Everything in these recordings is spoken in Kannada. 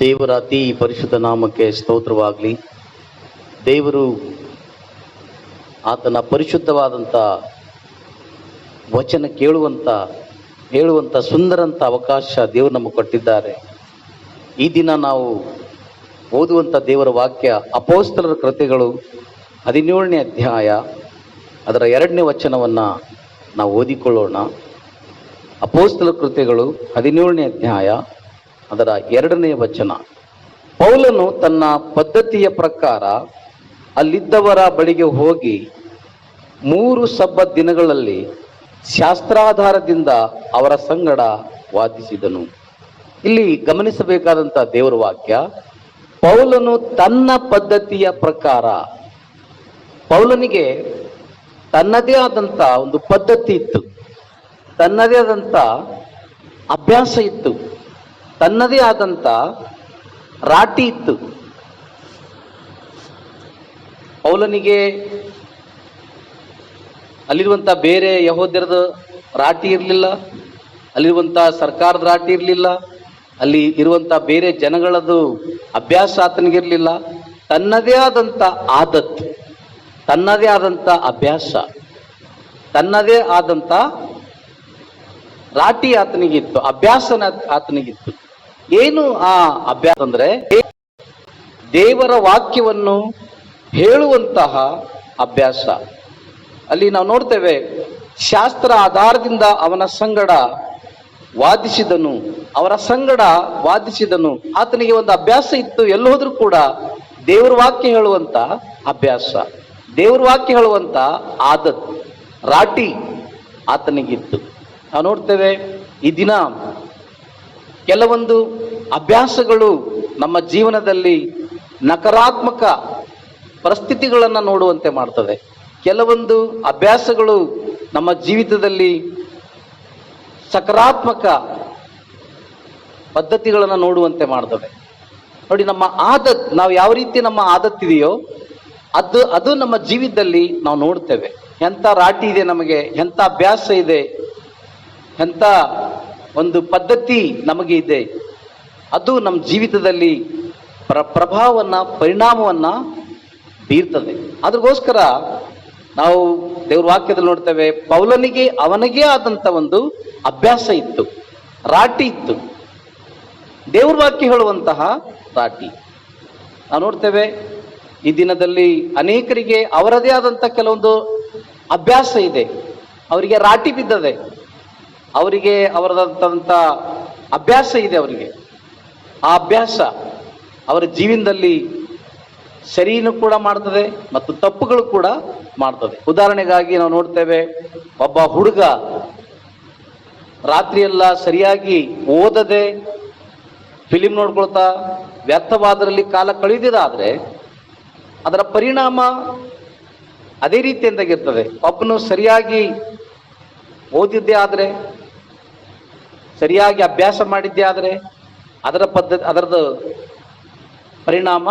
ದೇವರ ಅತಿ ಪರಿಶುದ್ಧ ನಾಮಕ್ಕೆ ಸ್ತೋತ್ರವಾಗಲಿ. ದೇವರು ಆತನ ಪರಿಶುದ್ಧವಾದಂಥ ವಚನ ಕೇಳುವಂಥ ಹೇಳುವಂಥ ಸುಂದರಂಥ ಅವಕಾಶ ದೇವರು ನಮಗೆ ಕೊಟ್ಟಿದ್ದಾರೆ. ಈ ದಿನ ನಾವು ಓದುವಂಥ ದೇವರ ವಾಕ್ಯ ಅಪೋಸ್ತಲರ ಕೃತಿಗಳು ಹದಿನೇಳನೇ ಅಧ್ಯಾಯ ಅದರ ಎರಡನೇ ವಚನವನ್ನು ನಾವು ಓದಿಕೊಳ್ಳೋಣ. ಅಪೋಸ್ತಲ ಕೃತಿಗಳು ಹದಿನೇಳನೇ ಅಧ್ಯಾಯ ಅದರ ಎರಡನೇ ವಚನ. ಪೌಲನು ತನ್ನ ಪದ್ಧತಿಯ ಪ್ರಕಾರ ಅಲ್ಲಿದ್ದವರ ಬಳಿಗೆ ಹೋಗಿ ಮೂರು ಸಬ್ಬ ದಿನಗಳಲ್ಲಿ ಶಾಸ್ತ್ರಾಧಾರದಿಂದ ಅವರ ಸಂಗಡ ವಾದಿಸಿದನು. ಇಲ್ಲಿ ಗಮನಿಸಬೇಕಾದಂಥ ದೇವರ ವಾಕ್ಯ, ಪೌಲನು ತನ್ನ ಪದ್ಧತಿಯ ಪ್ರಕಾರ, ಪೌಲನಿಗೆ ತನ್ನದೇ ಆದಂಥ ಒಂದು ಪದ್ಧತಿ ಇತ್ತು. ತನ್ನದೇ ಆದಂಥ ಅಭ್ಯಾಸ ಇತ್ತು. ತನ್ನದೇ ಆದಂಥ ರಾಟಿ ಇತ್ತು. ಪೌಲನಿಗೆ ಅಲ್ಲಿರುವಂಥ ಬೇರೆ ಯಹೋದ್ಯರದ ರಾಟಿ ಇರಲಿಲ್ಲ ಅಲ್ಲಿರುವಂಥ ಸರ್ಕಾರದ ರಾಟಿ ಇರಲಿಲ್ಲ, ಅಲ್ಲಿ ಇರುವಂಥ ಬೇರೆ ಜನಗಳದು ಅಭ್ಯಾಸ ಆತನಿಗಿರಲಿಲ್ಲ ತನ್ನದೇ ಆದಂಥ ಆದತ್, ತನ್ನದೇ ಆದಂಥ ಅಭ್ಯಾಸ, ತನ್ನದೇ ಆದಂಥ ರಾಟಿ ಆತನಿಗಿತ್ತು, ಅಭ್ಯಾಸನ ಆತನಿಗಿತ್ತು. ಏನು ಆ ಅಭ್ಯಾಸ ಅಂದ್ರೆ? ದೇವರ ವಾಕ್ಯವನ್ನು ಹೇಳುವಂತಹ ಅಭ್ಯಾಸ. ಅಲ್ಲಿ ನಾವು ನೋಡ್ತೇವೆ, ಶಾಸ್ತ್ರ ಆಧಾರದಿಂದ ಅವನ ಸಂಗಡ ವಾದಿಸಿದನು, ಅವರ ಸಂಗಡ ವಾದಿಸಿದನು. ಆತನಿಗೆ ಒಂದು ಅಭ್ಯಾಸ ಇತ್ತು, ಎಲ್ಲಿ ಹೋದ್ರೂ ಕೂಡ ದೇವರ ವಾಕ್ಯ ಹೇಳುವಂತ ಅಭ್ಯಾಸ. ದೇವ್ರ ವಾಕ್ಯ ಹೇಳುವಂತ ಆದತ್, ರಾಟಿ ಆತನಿಗಿತ್ತು. ನಾವು ನೋಡ್ತೇವೆ, ಈ ದಿನ ಕೆಲವೊಂದು ಅಭ್ಯಾಸಗಳು ನಮ್ಮ ಜೀವನದಲ್ಲಿ ನಕಾರಾತ್ಮಕ ಪರಿಸ್ಥಿತಿಗಳನ್ನು ನೋಡುವಂತೆ ಮಾಡ್ತದೆ ಕೆಲವೊಂದು ಅಭ್ಯಾಸಗಳು ನಮ್ಮ ಜೀವಿತದಲ್ಲಿ ಸಕಾರಾತ್ಮಕ ಪದ್ಧತಿಗಳನ್ನು ನೋಡುವಂತೆ ಮಾಡ್ತದೆ ನೋಡಿ, ನಮ್ಮ ಆದತ್, ನಾವು ಯಾವ ರೀತಿ ನಮ್ಮ ಆದತ್ ಇದೆಯೋ ಅದು ಅದು ನಮ್ಮ ಜೀವಿತದಲ್ಲಿ ನಾವು ನೋಡ್ತೇವೆ. ಎಂಥ ರಾಟಿ ಇದೆ ನಮಗೆ, ಎಂಥ ಅಭ್ಯಾಸ ಇದೆ, ಎಂಥ ಒಂದು ಪದ್ಧತಿ ನಮಗೆ ಇದೆ. ಅದು ನಮ್ಮ ಜೀವಿತದಲ್ಲಿ ಪ್ರ ಪ್ರಭಾವವನ್ನು, ಪರಿಣಾಮವನ್ನು ಬೀರ್ತದೆ. ಅದಕ್ಕೋಸ್ಕರ ನಾವು ದೇವ್ರ ವಾಕ್ಯದಲ್ಲಿ ನೋಡ್ತೇವೆ, ಪೌಲನಿಗೆ ಅವನಿಗೆ ಆದಂಥ ಒಂದು ಅಭ್ಯಾಸ ಇತ್ತು, ರಾಟಿ ಇತ್ತು. ದೇವ್ರ ವಾಕ್ಯ ಹೇಳುವಂತಹ ರಾಟಿ. ನಾವು ನೋಡ್ತೇವೆ, ಈ ದಿನದಲ್ಲಿ ಅನೇಕರಿಗೆ ಅವರದೇ ಆದಂಥ ಕೆಲವೊಂದು ಅಭ್ಯಾಸ ಇದೆ. ಅವರಿಗೆ ರಾಟಿ ಬಿದ್ದದೆ. ಅವರಿಗೆ ಅವರದಂಥ ಅಭ್ಯಾಸ ಇದೆ ಅವರಿಗೆ. ಆ ಅಭ್ಯಾಸ ಅವರ ಜೀವನದಲ್ಲಿ ಸರಿನೂ ಕೂಡ ಮಾಡ್ತದೆ ಮತ್ತು ತಪ್ಪುಗಳು ಕೂಡ ಮಾಡ್ತದೆ. ಉದಾಹರಣೆಗಾಗಿ ನಾವು ನೋಡ್ತೇವೆ, ಒಬ್ಬ ಹುಡುಗ ರಾತ್ರಿಯೆಲ್ಲ ಸರಿಯಾಗಿ ಓದದೆ ಫಿಲಿಮ್ ನೋಡ್ಕೊಳ್ತಾ ವ್ಯರ್ಥವಾದರಲ್ಲಿ ಕಾಲ ಕಳೆದಿದಾದರೆ ಅದರ ಪರಿಣಾಮ ಅದೇ ರೀತಿಯಿಂದಾಗಿರ್ತದೆ ಒಬ್ಬನು ಸರಿಯಾಗಿ ಓದಿದ್ದೇ ಆದರೆ, ಸರಿಯಾಗಿ ಅಭ್ಯಾಸ ಮಾಡಿದ್ದೇ ಆದರೆ, ಅದರ ಪದ್ಧತಿ ಅದರದ್ದು ಪರಿಣಾಮ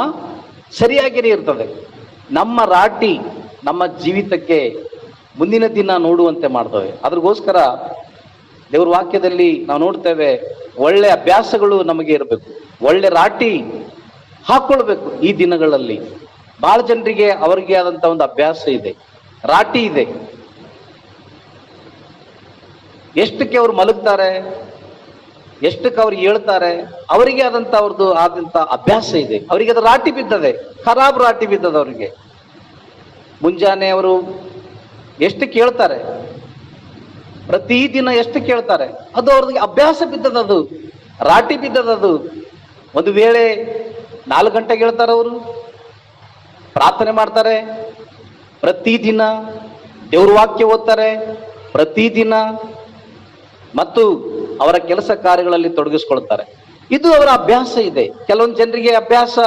ಸರಿಯಾಗಿಯೇ ಇರ್ತದೆ. ನಮ್ಮ ರಾಟಿ ನಮ್ಮ ಜೀವಿತಕ್ಕೆ ಮುಂದಿನ ದಿನ ನೋಡುವಂತೆ ಮಾಡ್ತವೆ. ಅದ್ರಗೋಸ್ಕರ ದೇವ್ರ ವಾಕ್ಯದಲ್ಲಿ ನಾವು ನೋಡ್ತೇವೆ, ಒಳ್ಳೆ ಅಭ್ಯಾಸಗಳು ನಮಗೆ ಇರಬೇಕು. ಒಳ್ಳೆ ರಾಟಿ ಹಾಕೊಳ್ಬೇಕು ಈ ದಿನಗಳಲ್ಲಿ. ಬಹಳ ಜನರಿಗೆ ಅವರಿಗೆ ಆದಂಥ ಒಂದು ಅಭ್ಯಾಸ ಇದೆ. ರಾಟಿ ಇದೆ. ಎಷ್ಟಕ್ಕೆ ಅವ್ರು ಮಲಗ್ತಾರೆ? ಎಷ್ಟಕ್ಕೆ ಅವ್ರು ಹೇಳ್ತಾರೆ ಅವರಿಗೆ ಆದಂತ ಅವ್ರದ್ದು ಆದಂತ ಅಭ್ಯಾಸ ಇದೆ. ಅವರಿಗೆ ಅದು ರಾಟಿ ಬಿದ್ದದೆ. ಖರಾಬ್ ರಾಟಿ ಬಿದ್ದದ ಅವರಿಗೆ. ಮುಂಜಾನೆ ಅವರು ಎಷ್ಟು ಕೇಳ್ತಾರೆ ಪ್ರತಿದಿನ ಎಷ್ಟು ಕೇಳ್ತಾರೆ ಅದು ಅವ್ರಿಗೆ ಅಭ್ಯಾಸ ಬಿದ್ದದದು ರಾಟಿ ಬಿದ್ದದದು ಒಂದು ವೇಳೆ ನಾಲ್ಕು ಗಂಟೆಗೆ ಹೇಳ್ತಾರೆ ಅವರು. ಪ್ರಾರ್ಥನೆ ಮಾಡ್ತಾರೆ. ಪ್ರತಿದಿನ ದೇವ್ರ ವಾಕ್ಯ ಓದ್ತಾರೆ. ಪ್ರತಿದಿನ ಮತ್ತು ಅವರ ಕೆಲಸ ಕಾರ್ಯಗಳಲ್ಲಿ ತೊಡಗಿಸ್ಕೊಳ್ತಾರೆ ಇದು ಅವರ ಅಭ್ಯಾಸ ಇದೆ. ಕೆಲವೊಂದು ಜನರಿಗೆ ಅಭ್ಯಾಸ,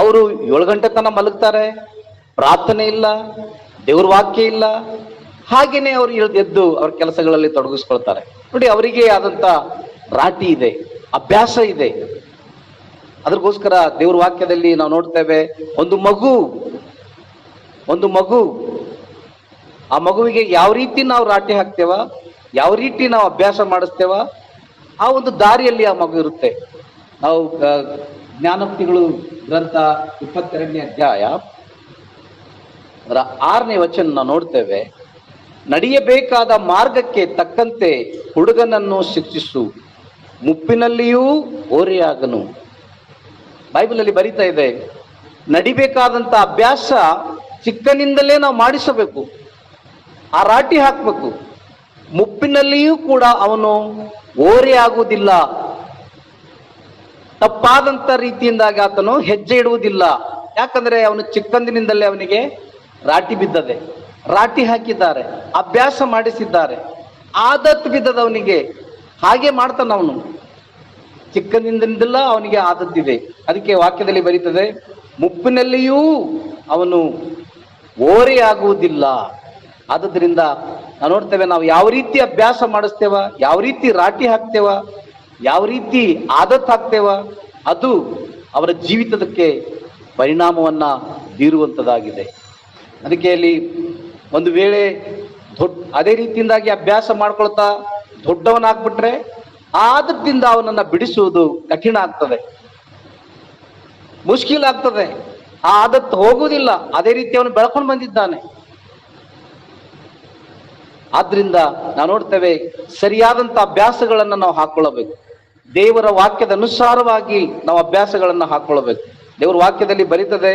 ಅವರು ಏಳು ಗಂಟೆ ತನಕ ಮಲಗ್ತಾರೆ, ಪ್ರಾರ್ಥನೆ ಇಲ್ಲ, ದೇವ್ರ ವಾಕ್ಯ ಇಲ್ಲ. ಹಾಗೇನೆ ಅವರು ಎದ್ದು ಅವ್ರ ಕೆಲಸಗಳಲ್ಲಿ ತೊಡಗಿಸ್ಕೊಳ್ತಾರೆ ನೋಡಿ, ಅವರಿಗೆ ಆದಂತ ರಾಟಿ ಇದೆ, ಅಭ್ಯಾಸ ಇದೆ. ಅದಕ್ಕೋಸ್ಕರ ದೇವ್ರ ವಾಕ್ಯದಲ್ಲಿ ನಾವು ನೋಡ್ತೇವೆ, ಒಂದು ಮಗು ಒಂದು ಮಗು, ಆ ಮಗುವಿಗೆ ಯಾವ ರೀತಿ ನಾವು ರಾಟಿ ಹಾಕ್ತೇವ? ಯಾವ ರೀತಿ ನಾವು ಅಭ್ಯಾಸ ಮಾಡಿಸ್ತೇವ ಆ ಒಂದು ದಾರಿಯಲ್ಲಿ ಆ ಮಗು ಇರುತ್ತೆ. ನಾವು ಜ್ಞಾನೋಕ್ತಿಗಳು ಗ್ರಂಥ ಇಪ್ಪತ್ತೆರಡನೇ ಅಧ್ಯಾಯ, ಅದರ ಆರನೇ ವಚನ ನಾವು ನೋಡ್ತೇವೆ. ನಡೆಯಬೇಕಾದ ಮಾರ್ಗಕ್ಕೆ ತಕ್ಕಂತೆ ಹುಡುಗನನ್ನು ಶಿಕ್ಷಿಸು. ಮುಪ್ಪಿನಲ್ಲಿಯೂ ಓರೆಯಾಗನು. ಬೈಬಲಲ್ಲಿ ಬರೀತಾ ಇದೆ, ನಡಿಬೇಕಾದಂಥ ಅಭ್ಯಾಸ ಚಿಕ್ಕನಿಂದಲೇ ನಾವು ಮಾಡಿಸಬೇಕು. ಆ ರಾಟಿ ಹಾಕಬೇಕು. ಮುಪ್ಪಿನಲ್ಲಿಯೂ ಕೂಡ ಅವನು ಓರೆಯಾಗುವುದಿಲ್ಲ. ತಪ್ಪಾದಂತ ರೀತಿಯಿಂದಾಗಿ ಆತನು ಹೆಜ್ಜೆ ಇಡುವುದಿಲ್ಲ. ಯಾಕಂದ್ರೆ ಅವನು ಚಿಕ್ಕಂದಿನಿಂದಲೇ ಅವನಿಗೆ ರಾಟಿ ಬಿದ್ದದೆ. ರಾಟಿ ಹಾಕಿದ್ದಾರೆ, ಅಭ್ಯಾಸ ಮಾಡಿಸಿದ್ದಾರೆ. ಆದತ್ ಬಿದ್ದದವನಿಗೆ ಹಾಗೆ ಮಾಡ್ತಾನ ಅವನು. ಚಿಕ್ಕಂದಿನಿಂದಲ್ಲ ಅವನಿಗೆ ಆದದ್ದಿದೆ ಅದಕ್ಕೆ ವಾಕ್ಯದಲ್ಲಿ ಬರೀತದೆ, ಮುಪ್ಪಿನಲ್ಲಿಯೂ ಅವನು ಓರೆಯಾಗುವುದಿಲ್ಲ. ಆದ್ದರಿಂದ ಆದದ್ರಿಂದ ನಾವು ನೋಡ್ತೇವೆ, ನಾವು ಯಾವ ರೀತಿ ಅಭ್ಯಾಸ ಮಾಡಿಸ್ತೇವ, ಯಾವ ರೀತಿ ರಾಟಿ ಹಾಕ್ತೇವ, ಯಾವ ರೀತಿ ಆದತ್ ಹಾಕ್ತೇವ, ಅದು ಅವರ ಜೀವಿತದಕ್ಕೆ ಪರಿಣಾಮವನ್ನ ಬೀರುವಂಥದ್ದಾಗಿದೆ ಅದಕ್ಕೆ ಅಲ್ಲಿ ಒಂದು ವೇಳೆ ದೊಡ್ಡ ಅದೇ ರೀತಿಯಿಂದಾಗಿ ಅಭ್ಯಾಸ ಮಾಡ್ಕೊಳ್ತಾ ದೊಡ್ಡವನಾಗ್ಬಿಟ್ರೆ ಆ ಆದತ್ತಿಂದ ಅವನನ್ನ ಬಿಡಿಸುವುದು ಕಠಿಣ ಆಗ್ತದೆ. ಮುಷ್ಕಿಲ್ ಆಗ್ತದೆ. ಆ ಆದತ್ತು ಹೋಗುವುದಿಲ್ಲ. ಅದೇ ರೀತಿ ಅವನು ಬೆಳ್ಕೊಂಡು ಬಂದಿದ್ದಾನೆ. ಆದ್ರಿಂದ ನಾವು ನೋಡ್ತೇವೆ ಸರಿಯಾದಂತ ಅಭ್ಯಾಸಗಳನ್ನು ನಾವು ಹಾಕೊಳ್ಳಬೇಕು. ದೇವರ ವಾಕ್ಯದ ಅನುಸಾರವಾಗಿ ನಾವು ಅಭ್ಯಾಸಗಳನ್ನು ಹಾಕೊಳ್ಳಬೇಕು. ದೇವರ ವಾಕ್ಯದಲ್ಲಿ ಬರೀತದೆ,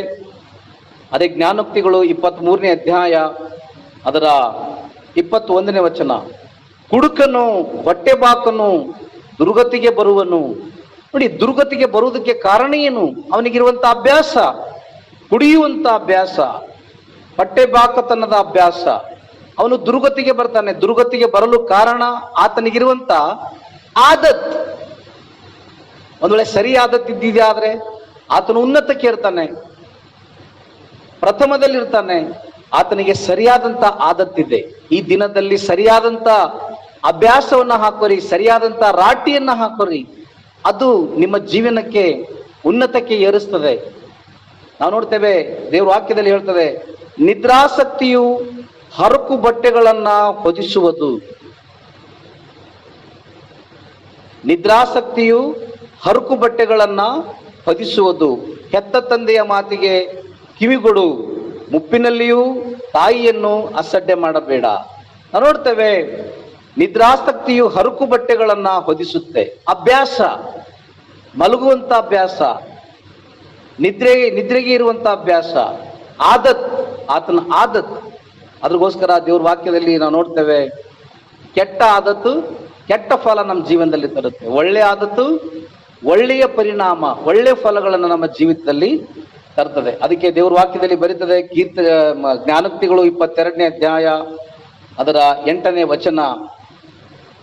ಅದೇ ಜ್ಞಾನೋಕ್ತಿಗಳು ಇಪ್ಪತ್ತ್ ಮೂರನೇ ಅಧ್ಯಾಯ, ಅದರ ಇಪ್ಪತ್ತೊಂದನೇ ವಚನ. ಕುಡುಕನು ಹೊಟ್ಟೆಬಾಕನು ದುರ್ಗತಿಗೆ ಬರುವನು. ನೋಡಿ, ದುರ್ಗತಿಗೆ ಬರುವುದಕ್ಕೆ ಕಾರಣ ಏನು? ಅವನಿಗಿರುವಂತ ಅಭ್ಯಾಸ, ಕುಡಿಯುವಂತ ಅಭ್ಯಾಸ ಹೊಟ್ಟೆಬಾಕತನದ ಅಭ್ಯಾಸ. ಅವನು ದುರ್ಗತಿಗೆ ಬರ್ತಾನೆ. ದುರ್ಗತಿಗೆ ಬರಲು ಕಾರಣ ಆತನಿಗಿರುವಂತ ಆದತ್. ಒಂದು ವೇಳೆ ಸರಿ ಆದತ್ ಇದ್ದಿದ್ಯಾದ್ರೆ ಆತನು ಉನ್ನತಕ್ಕೆ ಇರ್ತಾನೆ. ಪ್ರಥಮದಲ್ಲಿರ್ತಾನೆ ಆತನಿಗೆ ಸರಿಯಾದಂತ ಆದತ್ತಿದೆ ಈ ದಿನದಲ್ಲಿ ಸರಿಯಾದಂತ ಅಭ್ಯಾಸವನ್ನ ಹಾಕೋರಿ, ಸರಿಯಾದಂತ ರಾಟಿಯನ್ನ ಹಾಕೋರಿ. ಅದು ನಿಮ್ಮ ಜೀವನಕ್ಕೆ ಉನ್ನತಕ್ಕೆ ಏರಿಸ್ತದೆ. ನಾವು ನೋಡ್ತೇವೆ, ದೇವ್ರ ವಾಕ್ಯದಲ್ಲಿ ಹೇಳ್ತದೆ, ನಿದ್ರಾಸಕ್ತಿಯು ಹರಕು ಬಟ್ಟೆಗಳನ್ನು ಹೊದಿಸುವುದು. ನಿದ್ರಾಸಕ್ತಿಯು ಹರಕು ಬಟ್ಟೆಗಳನ್ನು ಹೊದಿಸುವುದು. ಹೆತ್ತ ತಂದೆಯ ಮಾತಿಗೆ ಕಿವಿಗೊಡು. ಮುಪ್ಪಿನಲ್ಲಿಯೂ ತಾಯಿಯನ್ನು ಅಸಡ್ಡೆ ಮಾಡಬೇಡ. ನೋಡ್ತೇವೆ, ನಿದ್ರಾಸಕ್ತಿಯು ಹರಕು ಬಟ್ಟೆಗಳನ್ನು ಹೊದಿಸುತ್ತೆ. ಅಭ್ಯಾಸ, ಮಲಗುವಂತ ಅಭ್ಯಾಸ, ನಿದ್ರೆ, ನಿದ್ರೆಗೆ ಇರುವಂತ ಅಭ್ಯಾಸ. ಆದತ್, ಆತನ ಆದತ್. ಅದ್ರಗೋಸ್ಕರ ದೇವ್ರ ವಾಕ್ಯದಲ್ಲಿ ನಾವು ನೋಡ್ತೇವೆ, ಕೆಟ್ಟ ಆದತ್ತು ಕೆಟ್ಟ ಫಲ ನಮ್ಮ ಜೀವನದಲ್ಲಿ ತರುತ್ತೆ. ಒಳ್ಳೆ ಆದತ್ತು ಒಳ್ಳೆಯ ಪರಿಣಾಮ, ಒಳ್ಳೆ ಫಲಗಳನ್ನು ನಮ್ಮ ಜೀವಿತದಲ್ಲಿ ತರ್ತದೆ. ಅದಕ್ಕೆ ದೇವ್ರ ವಾಕ್ಯದಲ್ಲಿ ಬರೀತದೆ ಕೀರ್ತ ಜ್ಞಾನೋಕ್ತಿಗಳು ಇಪ್ಪತ್ತೆರಡನೇ ಅಧ್ಯಾಯ, ಅದರ ಎಂಟನೇ ವಚನ.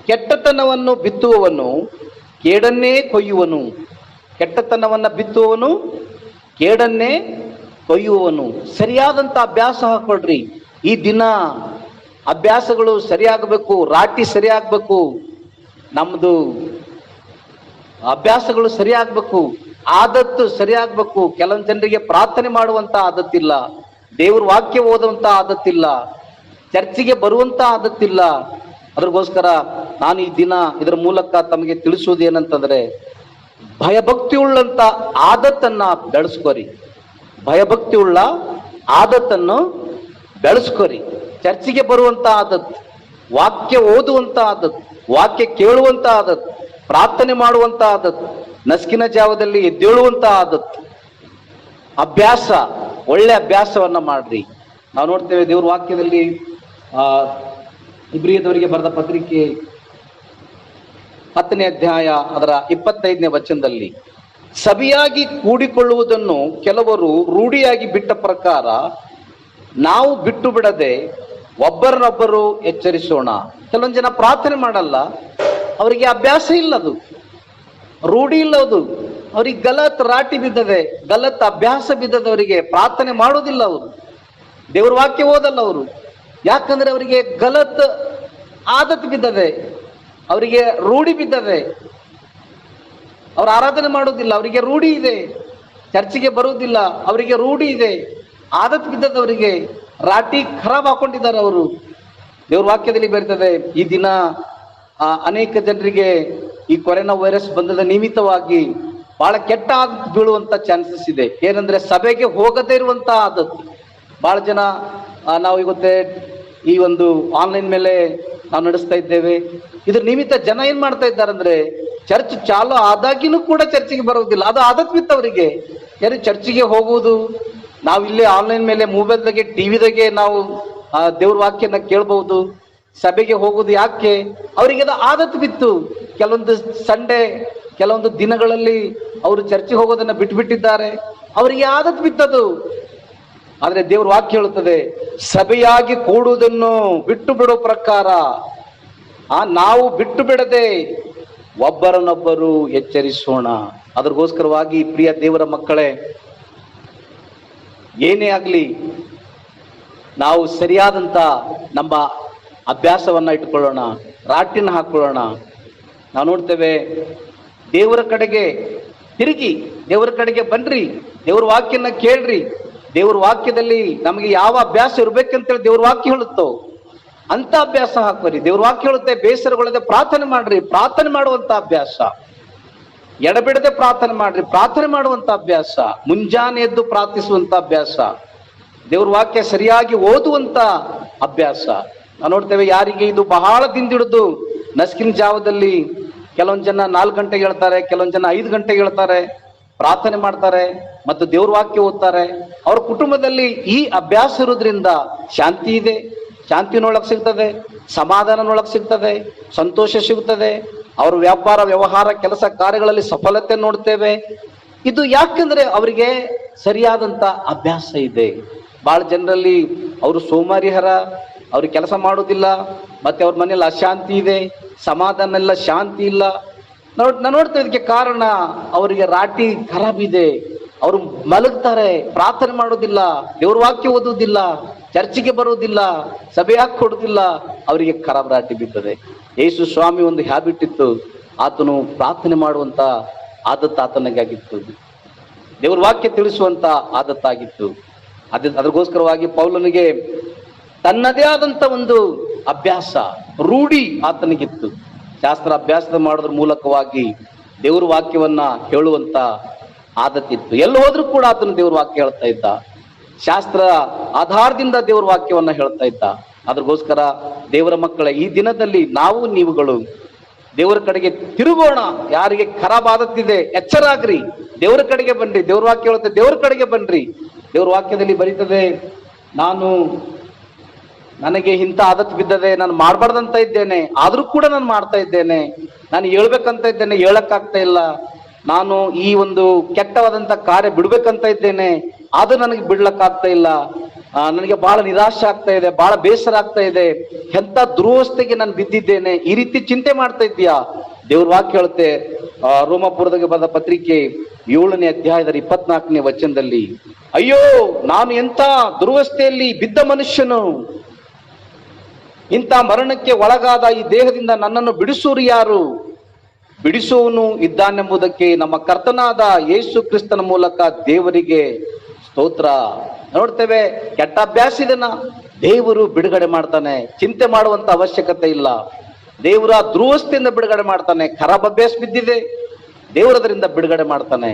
ಕೆಟ್ಟತನವನ್ನು ಬಿತ್ತುವವನು ಕೇಡನ್ನೇ ಕೊಯ್ಯುವನು. ಕೆಟ್ಟತನವನ್ನು ಬಿತ್ತುವವನು ಕೇಡನ್ನೇ ಕೊಯ್ಯುವವನು. ಸರಿಯಾದಂತ ಅಭ್ಯಾಸ ಹಾಕೊಳ್ರಿ. ಈ ದಿನ ಅಭ್ಯಾಸಗಳು ಸರಿಯಾಗಬೇಕು, ರಾಟಿ ಸರಿಯಾಗಬೇಕು ನಮ್ಮದು ಅಭ್ಯಾಸಗಳು ಸರಿಯಾಗಬೇಕು, ಆದತ್ತು ಸರಿಯಾಗಬೇಕು. ಕೆಲವೊಂದು ಜನರಿಗೆ ಪ್ರಾರ್ಥನೆ ಮಾಡುವಂತ ಆದತ್ತಿಲ್ಲ, ದೇವ್ರ ವಾಕ್ಯ ಓದುವಂತ ಆದತ್ತಿಲ್ಲ, ಚರ್ಚಿಗೆ ಬರುವಂತ ಆದತ್ತಿಲ್ಲ. ಅದ್ರಗೋಸ್ಕರ ನಾನು ಈ ದಿನ ಇದರ ಮೂಲಕ ತಮಗೆ ತಿಳಿಸುವುದು ಏನಂತಂದ್ರೆ ಭಯಭಕ್ತಿ ಉಳ್ಳಂತ ಆದತ್ತನ್ನ ಬೆಳೆಸ್ಕೋರಿ. ಭಯಭಕ್ತಿ ಉಳ್ಳ ಆದತ್ತನ್ನು ಬೆಳೆಸ್ಕೊರಿ. ಚರ್ಚಿಗೆ ಬರುವಂತ ಆದದ್ದು ವಾಕ್ಯ ಓದುವಂತ ಆದದ್ದು ವಾಕ್ಯ ಕೇಳುವಂತ ಆದದ್ದು ಪ್ರಾರ್ಥನೆ ಮಾಡುವಂತ ಆದದ್ದು ನಸ್ಕಿನ ಜಾವದಲ್ಲಿ ಎದ್ದೇಳುವಂತ ಆದದ್ದು ಅಭ್ಯಾಸ, ಒಳ್ಳೆ ಅಭ್ಯಾಸವನ್ನ ಮಾಡ್ರಿ. ನಾವು ನೋಡ್ತೇವೆ ದೇವ್ರ ವಾಕ್ಯದಲ್ಲಿ, ಆ, ಇಬ್ರಿಯದವರಿಗೆ ಬರೆದ ಪತ್ರಿಕೆ ಹತ್ತನೇ ಅಧ್ಯಾಯ, ಅದರ ಇಪ್ಪತ್ತೈದನೇ ವಚನದಲ್ಲಿ ಸಭೆಯಾಗಿ ಕೂಡಿಕೊಳ್ಳುವುದನ್ನು ಕೆಲವರು ರೂಢಿಯಾಗಿ ಬಿಟ್ಟ ಪ್ರಕಾರ ನಾವು ಬಿಟ್ಟು ಬಿಡದೆ ಒಬ್ಬರನ್ನೊಬ್ಬರು ಎಚ್ಚರಿಸೋಣ. ಕೆಲವೊಂದು ಜನ ಪ್ರಾರ್ಥನೆ ಮಾಡಲ್ಲ. ಅವರಿಗೆ ಅಭ್ಯಾಸ ಇಲ್ಲದು. ರೂಢಿ ಇಲ್ಲ ಅದು ಅವ್ರಿಗೆ ಗಲತ್ ರಾಟಿ ಬಿದ್ದದೆ, ಗಲತ್ ಅಭ್ಯಾಸ ಬಿದ್ದದವರಿಗೆ ಪ್ರಾರ್ಥನೆ ಮಾಡೋದಿಲ್ಲ ಅವರು. ದೇವ್ರ ವಾಕ್ಯ ಓದಲ್ಲ ಅವರು. ಯಾಕಂದ್ರೆ ಅವರಿಗೆ ಗಲತ್ ಆದತ್ ಬಿದ್ದದೆ, ಅವರಿಗೆ ರೂಢಿ ಬಿದ್ದದೆ. ಅವರು ಆರಾಧನೆ ಮಾಡೋದಿಲ್ಲ ಅವರಿಗೆ ರೂಢಿ ಇದೆ. ಚರ್ಚಿಗೆ ಬರುವುದಿಲ್ಲ, ಅವರಿಗೆ ರೂಢಿ ಇದೆ. ಆದತ್ ಬಿದ್ದದವರಿಗೆ ರಾಟಿ ಖರಾಬ್ ಹಾಕೊಂಡಿದ್ದಾರೆ ಅವರು. ದೇವ್ರ ವಾಕ್ಯದಲ್ಲಿ ಬರ್ತದೆ, ಈ ದಿನ ಅನೇಕ ಜನರಿಗೆ ಈ ಕೊರೋನಾ ವೈರಸ್ ಬಂದದ ನಿಮಿತ್ತವಾಗಿ ಬಹಳ ಕೆಟ್ಟ ಆದತ್ ಬೀಳುವಂತ ಚಾನ್ಸಸ್ ಇದೆ. ಏನಂದ್ರೆ ಸಭೆಗೆ ಹೋಗದೇ ಇರುವಂತ ಆದತ್ ಬಹಳ ಜನ ನಾವು ಇವತ್ತೆ ಈ ಒಂದು ಆನ್ಲೈನ್ ಮೇಲೆ ನಾವು ನಡೆಸ್ತಾ ಇದ್ದೇವೆ. ಇದ್ರ ನಿಮಿತ್ತ ಜನ ಏನ್ ಮಾಡ್ತಾ ಇದ್ದಾರೆ ಅಂದ್ರೆ, ಚರ್ಚ್ ಚಾಲು ಆದಾಗಿನೂ ಕೂಡ ಚರ್ಚಿಗೆ ಬರುವುದಿಲ್ಲ. ಅದು ಆದತ್ ಬಿತ್ತವರಿಗೆ ಯಾರು ಚರ್ಚಿಗೆ ಹೋಗುವುದು ನಾವು ಇಲ್ಲಿ ಆನ್ಲೈನ್ ಮೇಲೆ ಮೊಬೈಲ್ದಾಗೆ ಟಿವಿದಾಗೆ ನಾವು ದೇವ್ರ ವಾಕ್ಯನ ಕೇಳಬಹುದು. ಸಭೆಗೆ ಹೋಗುದು ಯಾಕೆ? ಅವರಿಗೆ ಅದು ಆದತ್ ಬಿತ್ತು. ಕೆಲವೊಂದು ಸಂಡೆ, ಕೆಲವೊಂದು ದಿನಗಳಲ್ಲಿ ಅವರು ಚರ್ಚಿಗೆ ಹೋಗೋದನ್ನ ಬಿಟ್ಟುಬಿಟ್ಟಿದ್ದಾರೆ ಅವರಿಗೆ ಆದತ್ ಬಿತ್ತದು. ಆದರೆ ದೇವ್ರ ವಾಕ್ಯ ಹೇಳುತ್ತದೆ, ಸಭೆಯಾಗಿ ಕೂಡುವುದನ್ನು ಬಿಟ್ಟು ಬಿಡೋ ಪ್ರಕಾರ, ಆ, ನಾವು ಬಿಟ್ಟು ಬಿಡದೆ ಒಬ್ಬರನ್ನೊಬ್ಬರು ಎಚ್ಚರಿಸೋಣ. ಅದ್ರಗೋಸ್ಕರವಾಗಿ ಪ್ರಿಯ ದೇವರ ಮಕ್ಕಳೇ ಏನೇ ಆಗಲಿ ನಾವು ಸರಿಯಾದಂಥ ನಮ್ಮ ಅಭ್ಯಾಸವನ್ನು ಇಟ್ಕೊಳ್ಳೋಣ, ರಾಟಿನ ಹಾಕ್ಕೊಳ್ಳೋಣ ನಾವು ನೋಡ್ತೇವೆ, ದೇವರ ಕಡೆಗೆ ತಿರುಗಿ, ದೇವರ ಕಡೆಗೆ ಬನ್ನಿರಿ ದೇವ್ರ ವಾಕ್ಯನ ಕೇಳ್ರಿ. ದೇವ್ರ ವಾಕ್ಯದಲ್ಲಿ ನಮಗೆ ಯಾವ ಅಭ್ಯಾಸ ಇರಬೇಕಂತೇಳಿ ದೇವ್ರ ವಾಕ್ಯ ಹೇಳುತ್ತೋ ಅಂತ ಅಭ್ಯಾಸ ಹಾಕೋರಿ ದೇವ್ರ ವಾಕ್ಯ ಹೇಳುತ್ತೆ, ಬೇಸರಗೊಳ್ಳದೆ ಪ್ರಾರ್ಥನೆ ಮಾಡ್ರಿ. ಪ್ರಾರ್ಥನೆ ಮಾಡುವಂತ ಅಭ್ಯಾಸ. ಎಡಬಿಡದೆ ಪ್ರಾರ್ಥನೆ ಮಾಡ್ರಿ. ಪ್ರಾರ್ಥನೆ ಮಾಡುವಂತ ಅಭ್ಯಾಸ ಮುಂಜಾನೆ ಎದ್ದು ಪ್ರಾರ್ಥಿಸುವಂತ ಅಭ್ಯಾಸ, ದೇವ್ರ ವಾಕ್ಯ ಸರಿಯಾಗಿ ಓದುವಂತ ಅಭ್ಯಾಸ. ನಾವು ನೋಡ್ತೇವೆ ಯಾರಿಗೆ ಇದು ಬಹಳ ದಿಂದಿಡಿದು ನಸ್ಕಿನ ಜಾವದಲ್ಲಿ ಕೆಲವೊಂದು ಜನ ನಾಲ್ಕು ಗಂಟೆಗೆ ಹೇಳ್ತಾರೆ, ಕೆಲವೊಂದು ಜನ ಐದು ಗಂಟೆಗೆ ಹೇಳ್ತಾರೆ, ಪ್ರಾರ್ಥನೆ ಮಾಡ್ತಾರೆ ಮತ್ತು ದೇವ್ರ ವಾಕ್ಯ ಓದ್ತಾರೆ. ಅವ್ರ ಕುಟುಂಬದಲ್ಲಿ ಈ ಅಭ್ಯಾಸ ಇರೋದ್ರಿಂದ ಶಾಂತಿ ಇದೆ. ಶಾಂತಿನೊಳಗೆ ಸಿಗ್ತದೆ, ಸಮಾಧಾನನೊಳಗೆ ಸಿಗ್ತದೆ, ಸಂತೋಷ ಸಿಗುತ್ತದೆ ಅವ್ರ ವ್ಯಾಪಾರ, ವ್ಯವಹಾರ, ಕೆಲಸ ಕಾರ್ಯಗಳಲ್ಲಿ ಸಫಲತೆ ನೋಡ್ತೇವೆ. ಇದು ಯಾಕಂದ್ರೆ ಅವರಿಗೆ ಸರಿಯಾದಂತ ಅಭ್ಯಾಸ ಇದೆ. ಬಹಳ ಜನರಲ್ಲಿ ಅವರು ಸೋಮಾರಿಹರ ಅವ್ರಿಗೆ ಕೆಲಸ ಮಾಡೋದಿಲ್ಲ, ಮತ್ತೆ ಅವ್ರ ಮನೇಲಿ ಅಶಾಂತಿ ಇದೆ ಸಮಾಧಾನ ಇಲ್ಲ ಶಾಂತಿ ಇಲ್ಲ. ನೋಡ್ ನಾನು ನೋಡ್ತಾ ಇದಕ್ಕೆ ಕಾರಣ ಅವರಿಗೆ ರಾಟಿ ಖರಾಬ್ ಇದೆ. ಅವರು ಮಲಗ್ತಾರೆ, ಪ್ರಾರ್ಥನೆ ಮಾಡೋದಿಲ್ಲ, ದೇವ್ರ ವಾಕ್ಯ ಓದುವುದಿಲ್ಲ ಚರ್ಚಿಗೆ ಬರೋದಿಲ್ಲ ಸಭೆ ಹಾಕಿ ಕೊಡೋದಿಲ್ಲ, ಅವರಿಗೆ ಖರಾಬ್ ರಾಟಿ ಬಿದ್ದದೆ. ಯೇಸು ಸ್ವಾಮಿ ಒಂದು ಹ್ಯಾಬಿಟ್ ಇತ್ತು. ಆತನು ಪ್ರಾರ್ಥನೆ ಮಾಡುವಂತ ಆದತ್ತ ಆತನಿಗಾಗಿತ್ತು. ದೇವರ ವಾಕ್ಯ ತಿಳಿಸುವಂತ ಆದತ್ತಾಗಿತ್ತು. ಅದ ಅದಕ್ಕೋಸ್ಕರವಾಗಿ ಪೌಲನಿಗೆ ತನ್ನದೇ ಆದಂತ ಒಂದು ಅಭ್ಯಾಸ ರೂಢಿ ಆತನಿಗಿತ್ತು. ಶಾಸ್ತ್ರ ಅಭ್ಯಾಸ ಮಾಡೋದ್ರ ಮೂಲಕವಾಗಿ ದೇವ್ರ ವಾಕ್ಯವನ್ನ ಹೇಳುವಂತ ಆದತ್ತಿತ್ತು. ಎಲ್ಲಿ ಹೋದ್ರೂ ಕೂಡ ಆತನು ದೇವ್ರ ವಾಕ್ಯ ಹೇಳ್ತಾ ಇದ್ದ. ಶಾಸ್ತ್ರ ಆಧಾರದಿಂದ ದೇವ್ರ ವಾಕ್ಯವನ್ನ ಹೇಳ್ತಾ ಇದ್ದ. ಅದ್ರಗೋಸ್ಕರ ದೇವರ ಮಕ್ಕಳ ಈ ದಿನದಲ್ಲಿ ನಾವು ನೀವುಗಳು ದೇವರ ಕಡೆಗೆ ತಿರುಗೋಣ. ಯಾರಿಗೆ ಖರಾಬ್ ಆದತ್ತಿದೆ ಎಚ್ಚರಾಗ್ರಿ ದೇವರ ಕಡೆಗೆ ಬನ್ರಿ. ದೇವ್ರ ವಾಕ್ಯ ಹೇಳುತ್ತೆ, ದೇವ್ರ ಕಡೆಗೆ ಬನ್ರಿ. ದೇವ್ರ ವಾಕ್ಯದಲ್ಲಿ ಬರೀತದೆ, ನಾನು ನನಗೆ ಇಂಥ ಆದತ್ ಬಿದ್ದದೆ, ನಾನು ಮಾಡಬಾರ್ದಂತ ಇದ್ದೇನೆ, ಆದರೂ ಕೂಡ ನಾನು ಮಾಡ್ತಾ ಇದ್ದೇನೆ, ನಾನು ಹೇಳ್ಬೇಕಂತ ಇದ್ದೇನೆ, ಹೇಳಕ್ಕಾಗ್ತಾ ಇಲ್ಲ. ನಾನು ಈ ಒಂದು ಕೆಟ್ಟವಾದಂತ ಕಾರ್ಯ ಬಿಡ್ಬೇಕಂತ ಇದ್ದೇನೆ ಅದು ನನಗೆ ಬಿಡ್ಲಕ್ಕಾಗ್ತಾ ಇಲ್ಲ. ನನಗೆ ಬಹಳ ನಿರಾಶೆ ಆಗ್ತಾ ಇದೆ, ಬಹಳ ಬೇಸರ ಆಗ್ತಾ ಇದೆ. ಎಂತ ದುರವಸ್ಥೆಗೆ ನಾನು ಬಿದ್ದಿದ್ದೇನೆ, ಈ ರೀತಿ ಚಿಂತೆ ಮಾಡ್ತಾ ಇದ್ದೀಯಾ? ದೇವ್ರ ವಾಕ್ಯ ಹೇಳುತ್ತೆ ರೋಮಾಪುರದಾಗ ಬರೆದ ಪತ್ರಿಕೆ ಏಳನೇ ಅಧ್ಯಾಯದ ಇಪ್ಪತ್ನಾಲ್ಕನೇ ವಚನದಲ್ಲಿ, ಅಯ್ಯೋ, ನಾನು ಎಂತ ದುರವಸ್ಥೆಯಲ್ಲಿ ಬಿದ್ದ ಮನುಷ್ಯನು? ಇಂಥ ಮರಣಕ್ಕೆ ಒಳಗಾದ ಈ ದೇಹದಿಂದ ನನ್ನನ್ನು ಬಿಡಿಸೋರು ಯಾರು? ಬಿಡಿಸುವನು ಇದ್ದಾನೆಂಬುದಕ್ಕೆ ನಮ್ಮ ಕರ್ತನಾದ ಯೇಸು ಕ್ರಿಸ್ತನ ಮೂಲಕ ದೇವರಿಗೆ ಸ್ತೋತ್ರ. ನೋಡ್ತೇವೆ, ಕೆಟ್ಟ ಅಭ್ಯಾಸ ಇದನ್ನ. ದೇವರು ಬಿಡುಗಡೆ ಮಾಡ್ತಾನೆ, ಚಿಂತೆ ಮಾಡುವಂತ ಅವಶ್ಯಕತೆ ಇಲ್ಲ. ದೇವರ ಧ್ರುವಸ್ಥೆಯಿಂದ ಬಿಡುಗಡೆ ಮಾಡ್ತಾನೆ, ಖರಾಬ್ ಅಭ್ಯಾಸ ಬಿದ್ದಿದೆ. ದೇವರದರಿಂದ ಬಿಡುಗಡೆ ಮಾಡ್ತಾನೆ.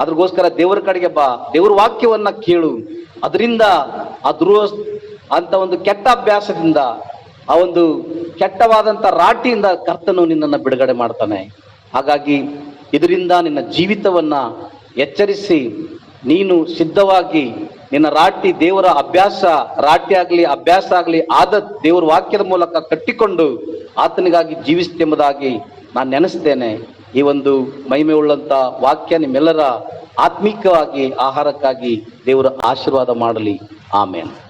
ಅದ್ರಗೋಸ್ಕರ ದೇವರ ಕಡೆಗೆ ಬಾ, ದೇವ್ರ ವಾಕ್ಯವನ್ನ ಕೇಳು. ಅದರಿಂದ ಆ ಧ್ರುವ ಅಂತ ಒಂದು ಕೆಟ್ಟ ಅಭ್ಯಾಸದಿಂದ, ಆ ಒಂದು ಕೆಟ್ಟವಾದಂತ ರಾಟಿಯಿಂದ ಕರ್ತನು ನಿನ್ನನ್ನು ಬಿಡುಗಡೆ ಮಾಡ್ತಾನೆ. ಹಾಗಾಗಿ ಇದರಿಂದ ನಿನ್ನ ಜೀವಿತವನ್ನ ಎಚ್ಚರಿಸಿ ನೀನು ಸಿದ್ಧವಾಗಿ ನಿನ್ನ ರಾಟಿ ದೇವರ ಅಭ್ಯಾಸ, ರಾಟಿ ಆಗಲಿ, ಅಭ್ಯಾಸ ಆಗಲಿ ಆದ ದೇವರ ವಾಕ್ಯದ ಮೂಲಕ ಕಟ್ಟಿಕೊಂಡು ಆತನಿಗಾಗಿ ಜೀವಿಸ್ತೆಂಬುದಾಗಿ ನಾನು ನೆನೆಸ್ತೇನೆ. ಈ ಒಂದು ಮಹಿಮೆ ಉಳ್ಳಂತ ವಾಕ್ಯ ನಿಮ್ಮೆಲ್ಲರ ಆತ್ಮಿಕವಾಗಿ, ಆಹಾರಕ್ಕಾಗಿ ದೇವರ ಆಶೀರ್ವಾದ ಮಾಡಲಿ. ಆಮೇಲೆ